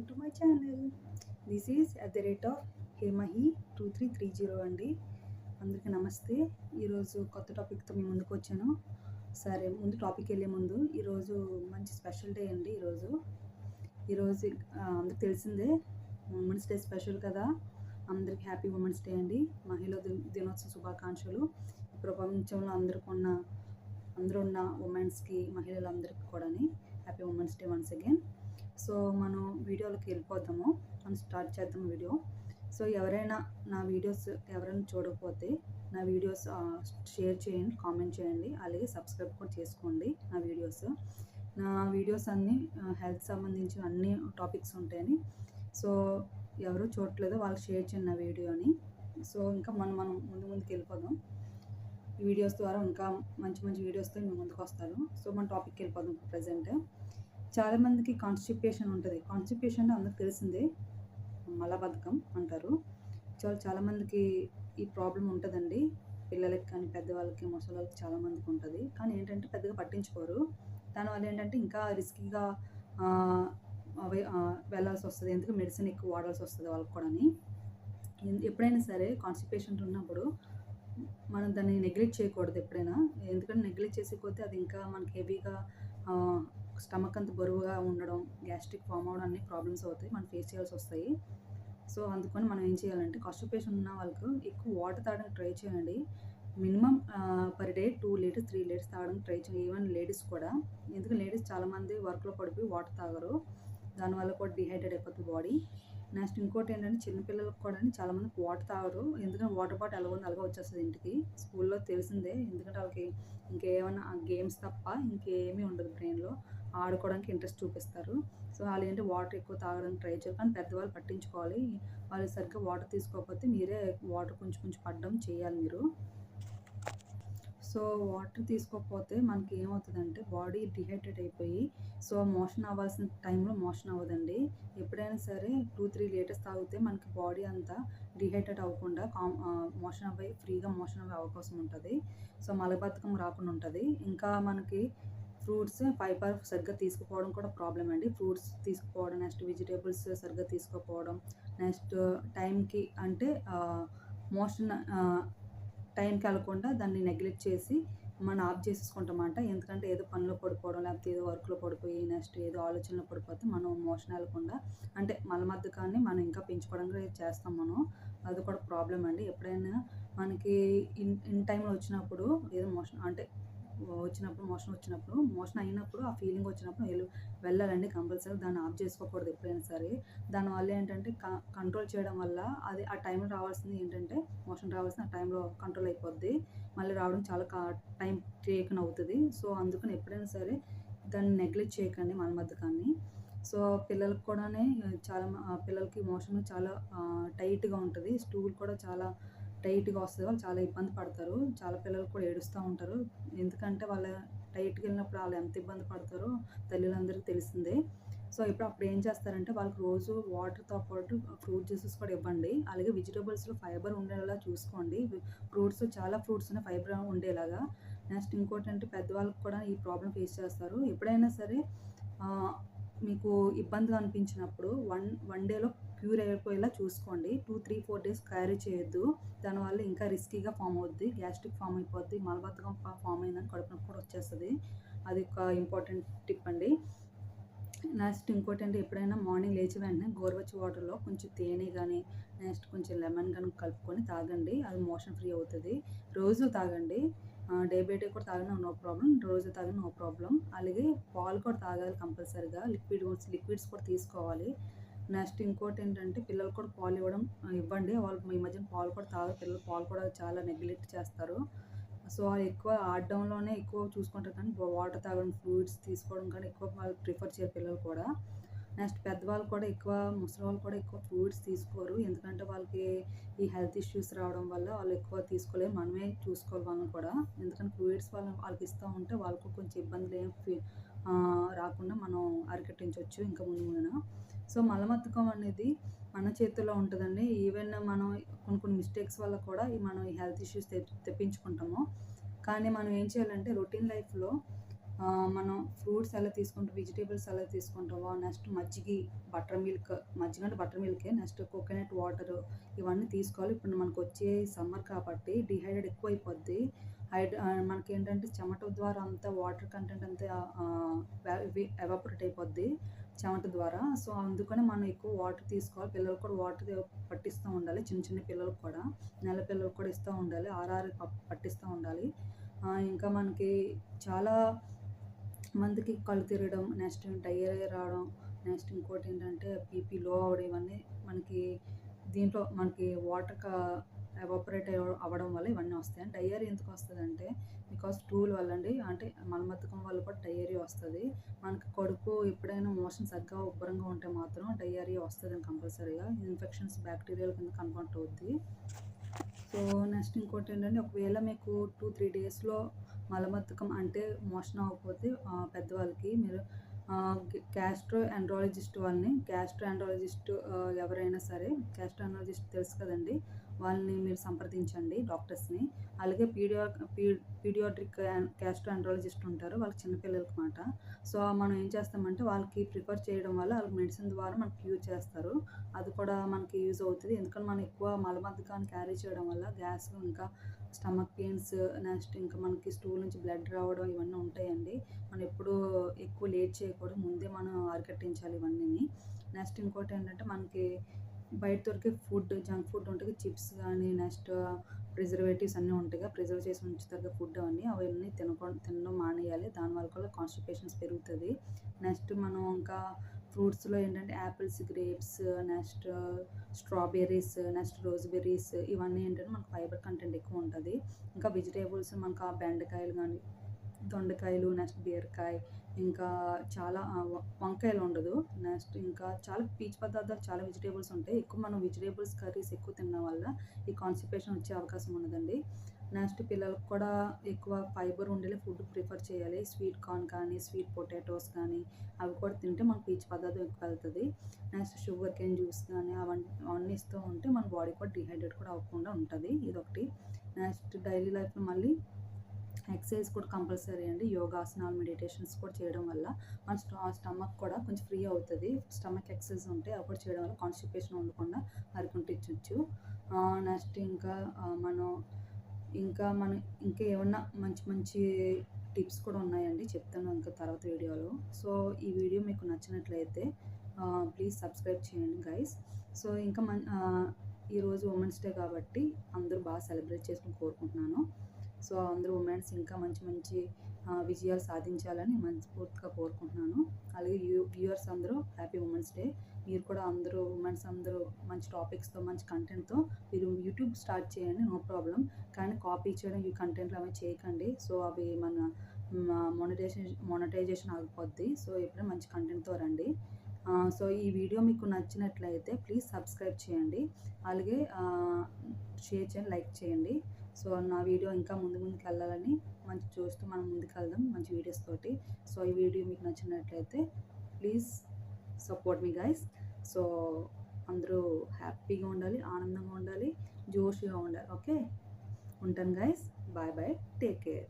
Welcome to my channel this is at the rate of Hemahi two three three zero అండి. అందరికీ నమస్తే. ఈరోజు కొత్త టాపిక్తో మీ ముందుకు వచ్చాను. సరే ముందు టాపిక్ వెళ్ళే ముందు ఈరోజు మంచి స్పెషల్ డే అండి ఈరోజు. ఈరోజు అందరికి తెలిసిందే ఉమెన్స్ డే స్పెషల్ కదా. అందరికి హ్యాపీ ఉమెన్స్ డే అండి. మహిళా దినోత్సవ శుభాకాంక్షలు. ప్రపంచంలో అందరికి ఉన్న అందరూ ఉన్న ఉమెన్స్కి మహిళలందరికీ కూడా happy womens day once again. So మనం వీడియోలోకి వెళ్ళిపోతాము. మనం స్టార్ట్ చేద్దాం వీడియో సో ఎవరైనా నా వీడియోస్ ఎవరైనా చూడకపోతే నా వీడియోస్ షేర్ చేయండి కామెంట్ చేయండి. అలాగే సబ్స్క్రైబ్ కూడా చేసుకోండి నా వీడియోస్ నా వీడియోస్ అన్నీ హెల్త్ సంబంధించిన అన్ని టాపిక్స్ ఉంటాయని. సో ఎవరు చూడట్లేదో వాళ్ళకి షేర్ చేయండి నా వీడియోని సో ఇంకా మనం మనం ముందు ముందుకు వెళ్ళిపోదాం. ఈ వీడియోస్ ద్వారా ఇంకా మంచి మంచి వీడియోస్తో మేము ముందుకు వస్తాను సో మన టాపిక్కి వెళ్ళిపోదాం ప్రజెంట్ చాలామందికి కాన్స్టిపేషన్ ఉంటుంది. కాన్స్టిపేషన్ అందరికి తెలిసిందే. మలబద్ధకం అంటారు. చాలా చాలామందికి ఈ ప్రాబ్లం ఉంటుందండి. పిల్లలకి కానీ పెద్దవాళ్ళకి ముసలికి చాలామందికి ఉంటుంది. కానీ ఏంటంటే పెద్దగా పట్టించుకోరు. దానివల్ల ఏంటంటే ఇంకా రిస్కీగా వెళ్ళాల్సి వస్తుంది. ఎందుకు? మెడిసిన్ ఎక్కువ వాడాల్సి వస్తుంది వాళ్ళకి కూడా ఎప్పుడైనా సరే కాన్స్టిపేషన్ ఉన్నప్పుడు మనం దాన్ని నెగ్లెక్ట్ చేయకూడదు ఎప్పుడైనా. ఎందుకంటే నెగ్లెక్ట్ చేసిపోతే అది ఇంకా మనకి హెవీగా స్టమక్ అంత బరువుగా ఉండడం గ్యాస్ట్రిక్ ఫామ్ అవడం అన్ని ప్రాబ్లమ్స్ అవుతాయి. మనం ఫేస్ చేయాల్సి వస్తాయి. సో అందుకని మనం ఏం చేయాలంటే కాన్స్టిపేషన్ ఉన్న వాళ్ళకు ఎక్కువ వాటర్ తాగడానికి ట్రై చేయండి. Minimum per day two litres three litres తాగడానికి ట్రై చేయండి. ఈవెన్ లేడీస్ కూడా. ఎందుకంటే లేడీస్ చాలామంది వర్క్లో పడిపోయి వాటర్ తాగరు. దానివల్ల కూడా డిహైడ్రేట్ అయిపోతుంది బాడీ. నెక్స్ట్ ఇంకోటి ఏంటంటే చిన్నపిల్లలకు కూడా చాలామంది వాటర్ తాగరు. ఎందుకంటే వాటర్ బాటిల్ ఎలా ఉంది అలాగే వచ్చేస్తుంది ఇంటికి. స్కూల్లో తెలిసిందే. ఎందుకంటే వాళ్ళకి ఇంకేమైనా గేమ్స్ తప్ప ఇంకేమీ ఉండదు బ్రెయిన్లో. ఆడుకోవడానికి ఇంట్రెస్ట్ చూపిస్తారు. సో వాళ్ళు ఏంటి వాటర్ ఎక్కువ తాగడానికి ట్రై చేయరు. కానీ పెద్దవాళ్ళు పట్టించుకోవాలి. వాళ్ళు సరిగ్గా వాటర్ తీసుకోకపోతే మీరే వాటర్ కొంచెం కొంచెం పడడం చేయాలి మీరు. సో వాటర్ తీసుకోకపోతే మనకి ఏమవుతుందంటే బాడీ డిహైడ్రేట్ అయిపోయి సో మోషన్ అవ్వాల్సిన టైంలో మోషన్ అవ్వదండి. ఎప్పుడైనా సరే టూ త్రీ లీటర్స్ తాగితే మనకి బాడీ అంతా డిహైడ్రేట్ అవ్వకుండా కామ్ మోషన్ అవ్వే ఫ్రీగా మోషన్ అవ్వే అవకాశం ఉంటుంది. సో మలబద్ధకం రాకుండా ఉంటుంది. ఇంకా మనకి ఫ్రూట్స్ ఫైబర్ సరిగ్గా తీసుకుపోవడం కూడా ప్రాబ్లం అండి. ఫ్రూట్స్ తీసుకుపోవడం నెక్స్ట్ వెజిటేబుల్స్ సరిగ్గా తీసుకోకపోవడం నెక్స్ట్ టైంకి అంటే మోషన్ టైంకి వెళ్ళకుండా దాన్ని నెగ్లెక్ట్ చేసి మనం ఆఫ్ చేసేసుకుంటామంట. ఎందుకంటే ఏదో పనిలో పడిపోవడం లేకపోతే ఏదో వర్క్లో పడిపోయి నెక్స్ట్ ఏదో ఆలోచనలో పడిపోతే మనం మోషన్ వెళ్ళకుండా అంటే మలమద్దకాన్ని మనం ఇంకా పెంచుకోవడానికి చేస్తాం మనం. అది కూడా ప్రాబ్లం అండి. ఎప్పుడైనా మనకి ఇన్ ఇన్ టైంలో వచ్చినప్పుడు ఏదో మోషన్ అంటే వచ్చినప్పుడు మోషన్ వచ్చినప్పుడు మోషన్ అయినప్పుడు ఆ ఫీలింగ్ వచ్చినప్పుడు వెళ్ళి వెళ్ళాలండి కంపల్సరీ. దాన్ని ఆఫ్ చేసుకోకూడదు ఎప్పుడైనా సరే. దానివల్ల ఏంటంటే కంట్రోల్ చేయడం వల్ల అది ఆ టైంలో రావాల్సింది ఏంటంటే మోషన్ రావాల్సిన ఆ టైంలో కంట్రోల్ అయిపోద్ది. మళ్ళీ రావడం చాలా టైం టేకన్ అవుతుంది సో అందుకని ఎప్పుడైనా సరే దాన్ని నెగ్లెక్ట్ చేయకండి కానీ. సో పిల్లలకు కూడానే చాలా పిల్లలకి మోషన్ చాలా టైట్గా ఉంటుంది. స్టూల్ కూడా చాలా టైట్గా వస్తుంది వాళ్ళు చాలా ఇబ్బంది పడతారు. చాలా పిల్లలు కూడా ఏడుస్తూ ఉంటారు. ఎందుకంటే వాళ్ళ టైట్కి వెళ్ళినప్పుడు వాళ్ళు ఎంత ఇబ్బంది పడతారో తల్లులందరికీ తెలిసిందే. సో ఇప్పుడు అప్పుడు ఏం చేస్తారంటే వాళ్ళకి రోజు వాటర్తో పాటు ఫ్రూట్ జ్యూసెస్ కూడా ఇవ్వండి. అలాగే వెజిటేబుల్స్లో ఫైబర్ ఉండేలా చూసుకోండి. ఫ్రూట్స్ చాలా ఫ్రూట్స్ ఫైబర్ ఉండేలాగా. నెక్స్ట్ ఇంకోటి అంటే పెద్దవాళ్ళకి కూడా ఈ ప్రాబ్లం ఫేస్ చేస్తారు. ఎప్పుడైనా సరే మీకు ఇబ్బందిగా అనిపించినప్పుడు వన్ వన్ డేలో క్యూర్ అయిపోయేలా చూసుకోండి. Two three four days carry చేయొద్దు. దానివల్ల ఇంకా రిస్కీగా ఫామ్ అవుద్ది. గ్యాస్ట్రిక్ ఫామ్ అయిపోద్ది. మలబద్ధకం ఫామ్ అయిందని కడుపు నొప్పి కూడా వచ్చేస్తుంది. అది ఒక ఇంపార్టెంట్ టిప్ అండి. నెక్స్ట్ ఇంకోటి అంటే ఎప్పుడైనా మార్నింగ్ లేచి వెంటనే గోరువెచ్చ వాటర్లో కొంచెం తేనె కానీ నెక్స్ట్ కొంచెం లెమన్ కానీ కలుపుకొని తాగండి. అది మోషన్ ఫ్రీ అవుతుంది. రోజు తాగండి. డే బై డే కూడా తాగినా నో ప్రాబ్లం. రోజు తాగినా నో ప్రాబ్లం. అలాగే పాలు కూడా తాగాలి కంపల్సరీగా. లిక్విడ్ లిక్విడ్స్ కూడా తీసుకోవాలి. నెక్స్ట్ ఇంకోటి ఏంటంటే పిల్లలు కూడా పాలు ఇవ్వడం ఇవ్వండి. వాళ్ళు ఈ మధ్యన పాలు కూడా తాగరు. పిల్లలు పాలు కూడా చాలా నెగ్లెక్ట్ చేస్తారు. సో వాళ్ళు ఎక్కువ ఆడడంలోనే ఎక్కువ చూసుకుంటారు కానీ వాటర్ తాగడం ఫ్రూట్స్ తీసుకోవడం కానీ ఎక్కువ వాళ్ళు ప్రిఫర్ చేయరు పిల్లలు కూడా. నెక్స్ట్ పెద్దవాళ్ళు కూడా ఎక్కువ ముసలి వాళ్ళు కూడా ఎక్కువ ఫ్రూట్స్ తీసుకోరు. ఎందుకంటే వాళ్ళకి ఈ హెల్త్ ఇష్యూస్ రావడం వల్ల వాళ్ళు ఎక్కువ తీసుకోలేరు మనమే చూసుకోవాలి వాళ్ళని కూడా. ఎందుకంటే ఫ్రూట్స్ వాళ్ళని వాళ్ళకి ఇస్తూ ఉంటే వాళ్ళకు కొంచెం ఇబ్బందులు ఏం రాకుండా మనం అరికట్టించవచ్చు ఇంకా ముందు ముందున. సో మలమత్తకం అనేది మన చేతుల్లో ఉంటుందండి. ఈవెన్ మనం కొన్ని కొన్ని మిస్టేక్స్ వల్ల కూడా మనం ఈ హెల్త్ ఇష్యూస్ తెప్పించుకుంటాము. కానీ మనం ఏం చేయాలంటే రొటీన్ లైఫ్లో మనం ఫ్రూట్స్ ఎలా తీసుకుంటాం వెజిటేబుల్స్ ఎలా తీసుకుంటామో నెక్స్ట్ మజ్జిగి బటర్ మిల్క్ మజ్జిగ అంటే బటర్ మిల్కే నెక్స్ట్ కోకోనట్ వాటర్ ఇవన్నీ తీసుకోవాలి. ఇప్పుడు మనకు వచ్చే సమ్మర్ కాబట్టి డిహైడ్రేట్ ఎక్కువ అయిపోద్ది హైడ్ మనకి ఏంటంటే చెమట ద్వారా అంతా వాటర్ కంటెంట్ అంతా ఎవాపరేట్ అయిపోద్ది చెమట ద్వారా. సో అందుకనే మనం ఎక్కువ వాటర్ తీసుకోవాలి. పిల్లలకు కూడా వాటర్ పట్టిస్తూ ఉండాలి. చిన్న చిన్న పిల్లలకు కూడా నెల పిల్లలకు కూడా ఇస్తూ ఉండాలి. ఆర్ఆర్ పట్టిస్తూ ఉండాలి. ఇంకా మనకి చాలా మందికి కళ్ళు తిరగడం నెక్స్ట్ డయేరియా రావడం నెక్స్ట్ ఇంకోటి ఏంటంటే బీపీ లో అవడం ఇవన్నీ మనకి దీంట్లో మనకి వాటర్ ఎవాపరేట్ అవ్వడం వల్ల ఇవన్నీ వస్తాయి. డయేరియా ఎందుకు వస్తుంది అంటే బికాస్ టూల్ వల్ల అండి అంటే మలమత్తకం వల్ల కూడా డయేరియా వస్తుంది. మనకి కడుపు ఎప్పుడైనా మోషన్ సరిగ్గా ఉబ్బరంగా ఉంటే మాత్రం డయేరియా వస్తుంది కంపల్సరీగా. ఇన్ఫెక్షన్స్ బ్యాక్టీరియల్ కింద కన్వర్ట్ అవుద్ది సో నెక్స్ట్ ఇంకోటి ఏంటంటే ఒకవేళ మీకు టూ త్రీ డేస్లో మలబద్ధకం అంటే మోషన్ అవ్వకపోతే పెద్దవాళ్ళకి మీరు క్యాస్ట్రో ఎండ్రాలజిస్ట్ వాళ్ళని క్యాస్ట్రో ఎండ్రాలజిస్ట్ ఎవరైనా సరే క్యాస్ట్రో ఎండ్రాలజిస్ట్ తెలుసు కదండి వాళ్ళని మీరు సంప్రదించండి డాక్టర్స్ని. అలాగే పీడియా పీడియాట్రిక్ క్యాస్ట్రాండ్రాలజిస్ట్ ఉంటారు వాళ్ళకి చిన్నపిల్లలకి మాట. సో మనం ఏం చేస్తామంటే వాళ్ళకి ప్రిఫర్ చేయడం వల్ల వాళ్ళకి మెడిసిన్ ద్వారా మనకి యూజ్ చేస్తారు. అది కూడా మనకి యూజ్ అవుతుంది. ఎందుకంటే మనం ఎక్కువ మలబద్ధకాన్ని క్యారీ చేయడం వల్ల గ్యాస్ ఇంకా స్టమక్ పెయిన్స్ నెక్స్ట్ ఇంకా మనకి స్టూల్ నుంచి బ్లడ్ రావడం ఇవన్నీ ఉంటాయండి. మనం ఎప్పుడు ఎక్కువ లేట్ చేయకూడదు. ముందే మనం అరికట్టించాలి ఇవన్నీ నెక్స్ట్ ఇంకోటి ఏంటంటే మనకి బయట దొరికే ఫుడ్ జంక్ ఫుడ్ ఉంటుంది. చిప్స్ కానీ నెక్స్ట్ ప్రిజర్వేటివ్స్ అన్నీ ఉంటాయి ప్రిజర్వ్ చేసి ఉంచుతారు ఫుడ్ అవన్నీ అవన్నీ తినకుండా తినడం మానేయాలి. దానివల్ల కూడా కాన్స్టిపేషన్స్ పెరుగుతుంది. నెక్స్ట్ మనం ఇంకా ఫ్రూట్స్లో ఏంటంటే apples grapes next strawberries next raspberries ఇవన్నీ ఏంటంటే మనకు ఫైబర్ కంటెంట్ ఎక్కువ ఉంటుంది. ఇంకా వెజిటేబుల్స్ మనకు బెండకాయలు కానీ దొండకాయలు నెక్స్ట్ బీరకాయ ఇంకా చాలా వంకాయలు ఉండదు. నెక్స్ట్ ఇంకా చాలా పీచు పదార్థాలు చాలా వెజిటేబుల్స్ ఉంటాయి. ఎక్కువ మనం వెజిటేబుల్స్ కర్రీస్ ఎక్కువ తినడం వల్ల ఈ కాన్స్టిపేషన్ వచ్చే అవకాశం ఉన్నదండి నెక్స్ట్ పిల్లలకు కూడా ఎక్కువ ఫైబర్ ఉండేలా ఫుడ్ ప్రిఫర్ చేయాలి. స్వీట్ కార్న్ కానీ స్వీట్ పొటాటోస్ కానీ అవి కూడా తింటే మనకు పీచు పదార్థం ఎక్కువ వెళ్తుంది. నెక్స్ట్ షుగర్ కేన్ జ్యూస్ కానీ అవన్నీ అవన్నీ ఇస్తూ ఉంటే మన బాడీ కూడా డిహైడ్రేట్ కూడా అవ్వకుండా ఉంటుంది. ఇదొకటి. నెక్స్ట్ డైలీ లైఫ్లో మళ్ళీ ఎక్సర్సైజ్ కూడా కంపల్సరీ అండి. యోగాసనాలు మెడిటేషన్స్ కూడా చేయడం వల్ల మన స్టమక్ కూడా కొంచెం ఫ్రీ అవుతుంది. స్టమక్ ఎక్సర్సైజ్ ఉంటే అప్పుడు చేయడం వల్ల కాన్స్టిపేషన్ ఉండకుండా అరికుంటించవచ్చు నెక్స్ట్ ఇంకా మనం ఇంకా మనం ఇంకా ఏమన్నా మంచి మంచి టిప్స్ కూడా ఉన్నాయండి. చెప్తాను ఇంకా తర్వాత వీడియోలో. సో ఈ వీడియో మీకు నచ్చినట్లయితే ప్లీజ్ సబ్స్క్రైబ్ చేయండి గైస్. సో ఇంకా మన ఈరోజు ఉమెన్స్ డే కాబట్టి అందరూ బాగా సెలబ్రేట్ చేసుకుని కోరుకుంటున్నాను. సో అందరూ ఉమెన్స్ ఇంకా మంచి మంచి విజయాలు సాధించాలని మనస్ఫూర్తిగా కోరుకుంటున్నాను. అలాగే యూ వ్యూవర్స్ అందరూ హ్యాపీ ఉమెన్స్ డే మీరు కూడా అందరూ ఉమెన్స్ అందరూ మంచి టాపిక్స్తో మంచి కంటెంట్తో మీరు యూట్యూబ్ స్టార్ట్ చేయండి నో ప్రాబ్లం కానీ కాపీ చేయడం ఈ కంటెంట్లు అవి చేయకండి. సో అవి మన మొనటైజేషన్ మొనటైజేషన్ ఆగిపోద్ది. సో ఎప్పుడైనా మంచి కంటెంట్తో రండి. సో ఈ వీడియో మీకు నచ్చినట్లయితే ప్లీజ్ సబ్స్క్రైబ్ చేయండి. అలాగే షేర్ చేయండి లైక్ చేయండి. సో నా వీడియో ఇంకా ముందు ముందుకు వెళ్ళాలని మంచి చూస్తూ మనం ముందుకు వెళ్దాం మంచి వీడియోస్ తోటి. సో ఈ వీడియో మీకు నచ్చినట్లయితే please support me guys. So అందరూ హ్యాపీగా ఉండాలి ఆనందంగా ఉండాలి జోషిగా ఉండాలి. ఓకే? ఉంటాను guys. Bye bye. Take care.